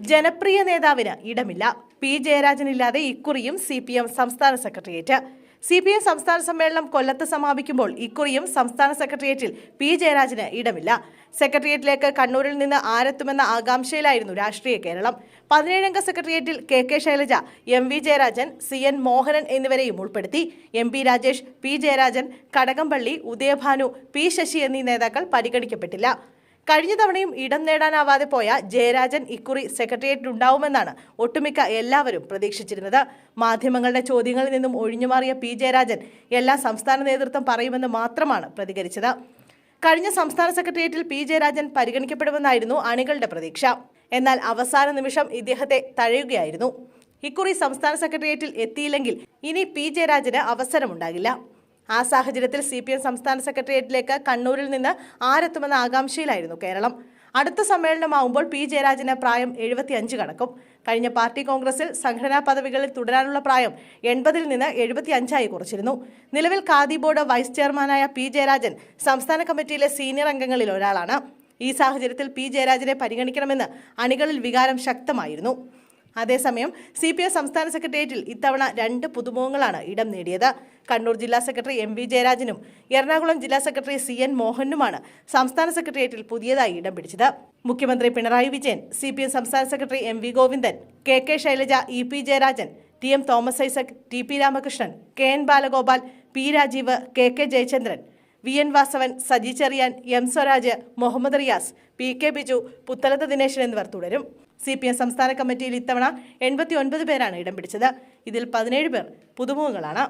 ജനപ്രിയ നേതാവിന് ഇടമില്ല. പി. ജയരാജനില്ലാതെ ഇക്കുറിയും സി. പി. എം സംസ്ഥാന സെക്രട്ടേറിയറ്റ്. സി. പി. എം സംസ്ഥാന സമ്മേളനം കൊല്ലത്ത് സമാപിക്കുമ്പോൾ ഇക്കുറിയും സംസ്ഥാന സെക്രട്ടേറിയറ്റിൽ പി. ജയരാജന് ഇടമില്ല. സെക്രട്ടേറിയറ്റിലേക്ക് കണ്ണൂരിൽ നിന്ന് ആരെത്തുമെന്ന ആകാംക്ഷയിലായിരുന്നു രാഷ്ട്രീയ കേരളം. പതിനേഴംഗ സെക്രട്ടേറിയറ്റിൽ K. K. Shailaja M. V. Jayarajan C. N. Mohanan എന്നിവരെയും ഉൾപ്പെടുത്തി. M. P. Rajesh P. Jayarajan Kadakampally Udayabhanu P. Sasi എന്നീ നേതാക്കൾ പരിഗണിക്കപ്പെട്ടില്ല. കഴിഞ്ഞ തവണയും ഇടം നേടാനാവാതെ പോയ ജയരാജൻ ഇക്കുറി സെക്രട്ടേറിയറ്റ് ഉണ്ടാവുമെന്നാണ് ഒട്ടുമിക്ക എല്ലാവരും പ്രതീക്ഷിച്ചിരുന്നത്. മാധ്യമങ്ങളുടെ ചോദ്യങ്ങളിൽ നിന്നും ഒഴിഞ്ഞുമാറിയ പി ജയരാജൻ എല്ലാ സംസ്ഥാന നേതൃത്വം പറയുമെന്ന് മാത്രമാണ് പ്രതികരിച്ചത്. കഴിഞ്ഞ സംസ്ഥാന സെക്രട്ടേറിയറ്റിൽ പി ജയരാജൻ പരിഗണിക്കപ്പെടുമെന്നായിരുന്നു അണികളുടെ പ്രതീക്ഷ. എന്നാൽ അവസാന നിമിഷം ഇദ്ദേഹത്തെ തഴയുകയായിരുന്നു. ഇക്കുറി സംസ്ഥാന സെക്രട്ടേറിയറ്റിൽ എത്തിയില്ലെങ്കിൽ ഇനി പി ജയരാജന് അവസരമുണ്ടാകില്ല. ആ സാഹചര്യത്തിൽ സി പി എം സംസ്ഥാന സെക്രട്ടേറിയറ്റിലേക്ക് കണ്ണൂരിൽ നിന്ന് ആരെത്തുമെന്ന ആകാംക്ഷയിലായിരുന്നു കേരളം. അടുത്ത സമ്മേളനമാവുമ്പോൾ പി. ജയരാജന് പ്രായം എഴുപത്തിയഞ്ച് കടക്കും. കഴിഞ്ഞ പാർട്ടി കോൺഗ്രസിൽ സംഘടനാ പദവികളിൽ തുടരാനുള്ള പ്രായം എൺപതിൽ നിന്ന് എഴുപത്തിയഞ്ചായി കുറച്ചിരുന്നു. നിലവിൽ ഖാദി ബോർഡ് വൈസ് ചെയർമാനായ പി. ജയരാജൻ സംസ്ഥാന കമ്മിറ്റിയിലെ സീനിയർ അംഗങ്ങളിൽ ഒരാളാണ്. ഈ സാഹചര്യത്തിൽ പി. ജയരാജനെ പരിഗണിക്കണമെന്ന് അണികളിൽ വികാരം ശക്തമായിരുന്നു. അതേസമയം സി പി എം സംസ്ഥാന സെക്രട്ടേറിയറ്റിൽ ഇത്തവണ രണ്ട് പുതുമുഖങ്ങളാണ് ഇടം നേടിയത്. കണ്ണൂർ ജില്ലാ സെക്രട്ടറി എം വി ജയരാജനും എറണാകുളം ജില്ലാ സെക്രട്ടറി സി എൻ മോഹനുമാണ് സംസ്ഥാന സെക്രട്ടേറിയറ്റിൽ പുതിയതായി ഇടം പിടിച്ചത്. മുഖ്യമന്ത്രി Pinarayi Vijayan C P M സംസ്ഥാന secretary M V Govindan K K Shailaja E P Jayarajan T M Thomas Isaac T P Ramakrishnan K N Balagopal P Rajeev K K Jayachandran V N Vasavan Saji Cherian M Swaraj Muhammad Riyas P K Biju Puthalath Dineshan എന്നിവർ തുടരും. C P M സംസ്ഥാന കമ്മിറ്റിയിൽ ഇത്തവണ എൺപത്തി ഒൻപത് പേരാണ് ഇടം പിടിച്ചത്. ഇതിൽ പതിനേഴ് പേർ പുതുമുഖങ്ങളാണ്.